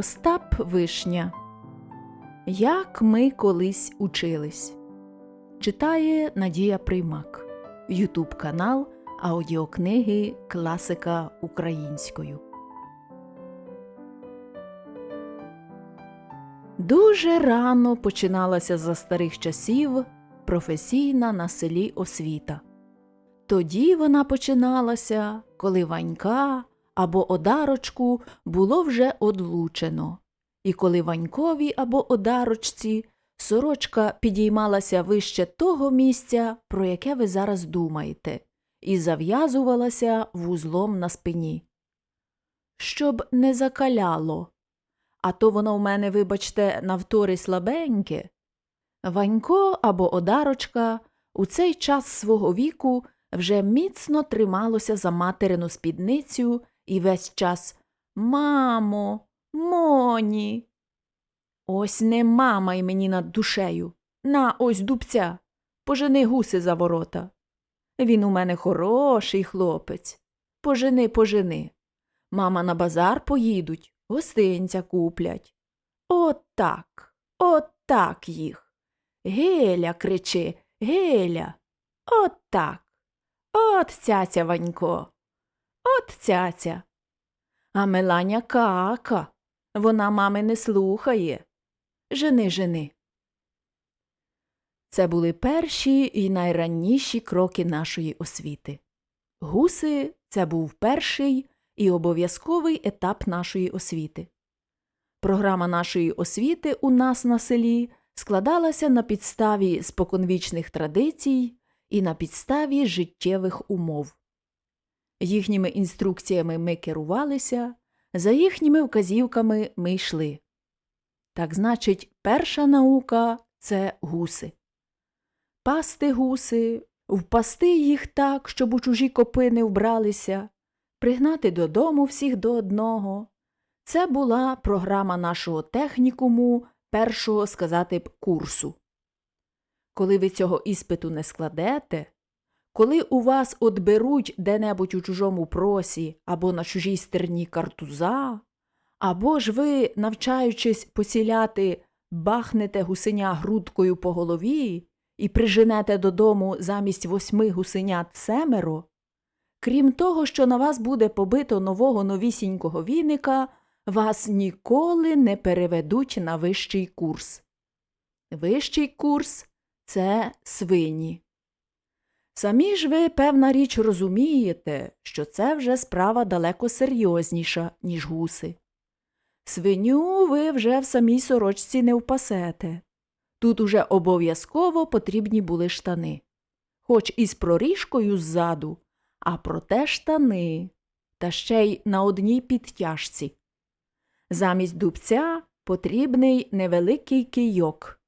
Остап Вишня. Як ми колись учились. Читає Надія Приймак. Ютуб канал Аудіокниги Класика українською. Дуже рано починалася за старих часів професійна на селі освіта. Тоді вона починалася, коли Ванька або одарочку було вже одлучено, і коли Ванькові або одарочці сорочка підіймалася вище того місця, про яке ви зараз думаєте, і зав'язувалася вузлом на спині. Щоб не закаляло, а то воно в мене, вибачте, навтори слабеньке. Ванько або одарочка у цей час свого віку вже міцно трималося за материну спідницю і весь час Мамо, моні. Ось не мамай мені над душею. На ось дубця. Пожени гуси за ворота. Він у мене хороший хлопець. Пожени, пожени. Мама на базар поїдуть, гостинця куплять. От так, от так їх. Геля кричи, геля. От так. От цяця Ванько. От цяця. А Меланя кака. Вона мами не слухає. Жени, жени. Це були перші і найранніші кроки нашої освіти. Гуси це був перший і обов'язковий етап нашої освіти. Програма нашої освіти у нас на селі складалася на підставі споконвічних традицій і на підставі життєвих умов. Їхніми інструкціями ми керувалися, за їхніми вказівками ми йшли. Так значить, перша наука це гуси. Пасти гуси, впасти їх так, щоб у чужі копи не вбралися, пригнати додому всіх до одного. Це була програма нашого технікуму, першого сказати б курсу. Коли ви цього іспиту не складете, коли у вас отберуть де-небудь у чужому просі або на чужій стерні картуза, або ж ви, навчаючись поціляти, бахнете гусеня грудкою по голові і приженете додому замість восьми гусенят семеро, крім того, що на вас буде побито нового новісінького віника, вас ніколи не переведуть на вищий курс. Вищий курс це свині. Самі ж ви, певна річ, розумієте, що це вже справа далеко серйозніша, ніж гуси. Свиню ви вже в самій сорочці не впасете. Тут уже обов'язково потрібні були штани. Хоч і з проріжкою ззаду, а проте штани, та ще й на одній підтяжці. Замість дубця потрібний невеликий кийок.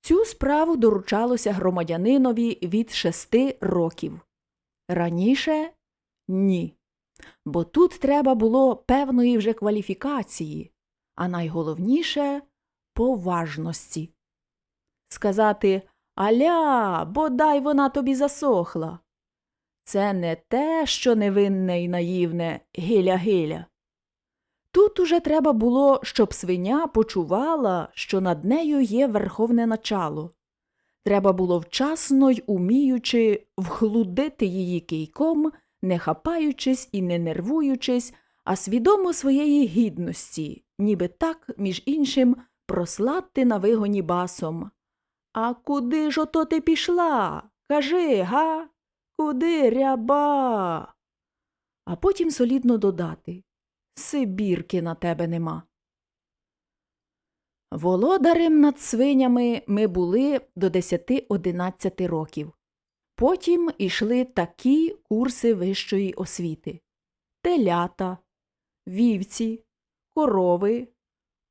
Цю справу доручалося громадянинові від шести років. Раніше ні. Бо тут треба було певної вже кваліфікації, а найголовніше поважності. Сказати Аля, бодай вона тобі засохла. Це не те, що невинне й наївне гиля-гиля. Тут уже треба було, щоб свиня почувала, що над нею є верховне начало. Треба було вчасно й уміючи вхлудити її кийком, не хапаючись і не нервуючись, а свідомо своєї гідності, ніби так, між іншим, прослати на вигоні басом. А куди ж ото ти пішла? Кажи, га? Куди ряба? А потім солідно додати Сибірки на тебе нема. Володарем над свинями ми були до 10-11 років. Потім ішли такі курси вищої освіти телята, вівці, корови,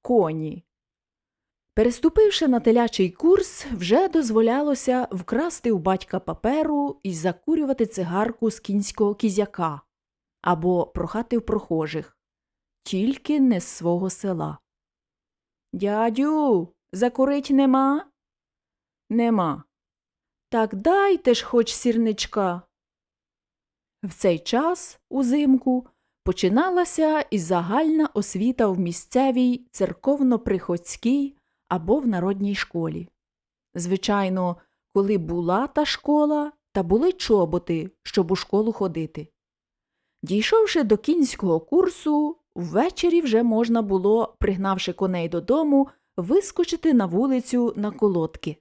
коні. Переступивши на телячий курс, вже дозволялося вкрасти у батька паперу і закурювати цигарку з кінського кізяка або прохати в прохожих, тільки не з свого села. Дядю, закурить нема? Нема. Так дайте ж хоч сірничка. В цей час, узимку, починалася і загальна освіта в місцевій церковно-приходській або в народній школі. Звичайно, коли була та школа, та були чоботи, щоб у школу ходити. Дійшовши до кінського курсу, ввечері вже можна було, пригнавши коней додому, вискочити на вулицю на колодки.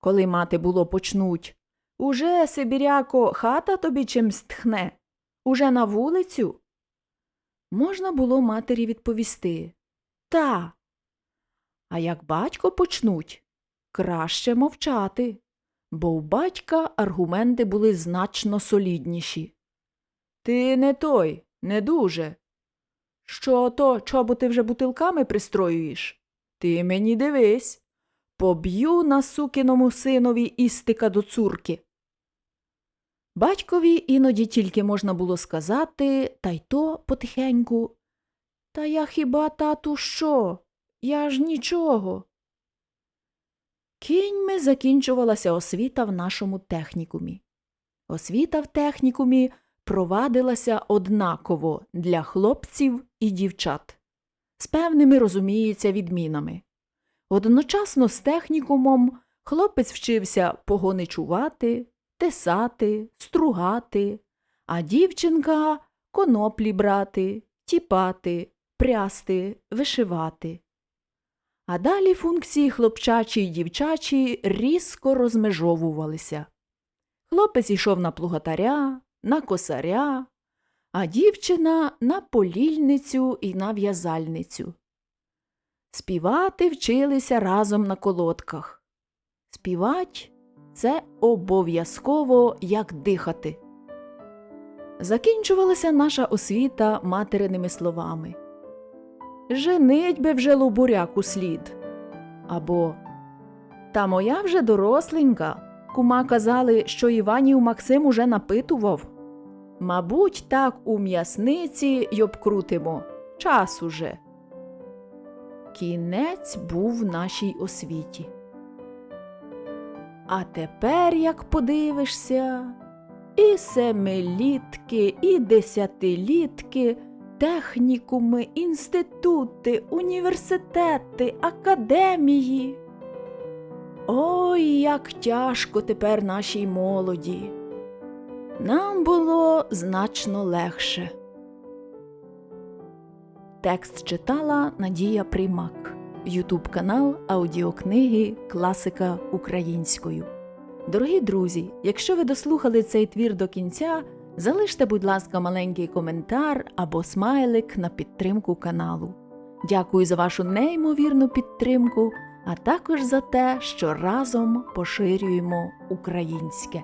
Коли мати було почнуть Уже, Сибіряко, хата тобі чимсь тхне? Уже на вулицю? Можна було матері відповісти Та. А як батько почнуть, краще мовчати, бо у батька аргументи були значно солідніші. Ти не той, не дуже. Що то чоботи вже бутилками пристроюєш? Ти мені дивись. Поб'ю на сукиному синові істика до цурки. Батькові іноді тільки можна було сказати, та й то потихеньку. Та я хіба, тату, що? Я ж нічого. Кіньми закінчувалася освіта в нашому технікумі. Освіта в технікумі провадилася однаково для хлопців і дівчат, з певними, розуміється, відмінами. Одночасно з технікумом хлопець вчився погоничувати, тесати, стругати, а дівчинка коноплі брати, тіпати, прясти, вишивати. А далі функції хлопчачі й дівчачі різко розмежовувалися. Хлопець йшов на плугатаря, на косаря, а дівчина на полільницю і на в'язальницю. Співати вчилися разом на колодках. Співать це обов'язково як дихати. Закінчувалася наша освіта материними словами. Женить би вже лубуряку слід. Або Та моя вже доросленька. Кума казали, що Іванів Максим уже напитував. Мабуть, так у м'ясниці й обкрутимо. Час уже. Кінець був в нашій освіті. А тепер, як подивишся, і семилітки, і десятилітки, технікуми, інститути, університети, академії. Ой, як тяжко тепер нашій молоді. Нам було значно легше. Текст читала Надія Приймак. Ютуб канал аудіокниги Класика українською. Дорогі друзі, якщо ви дослухали цей твір до кінця, залиште, будь ласка, маленький коментар або смайлик на підтримку каналу. Дякую за вашу неймовірну підтримку, а також за те, що разом поширюємо українське.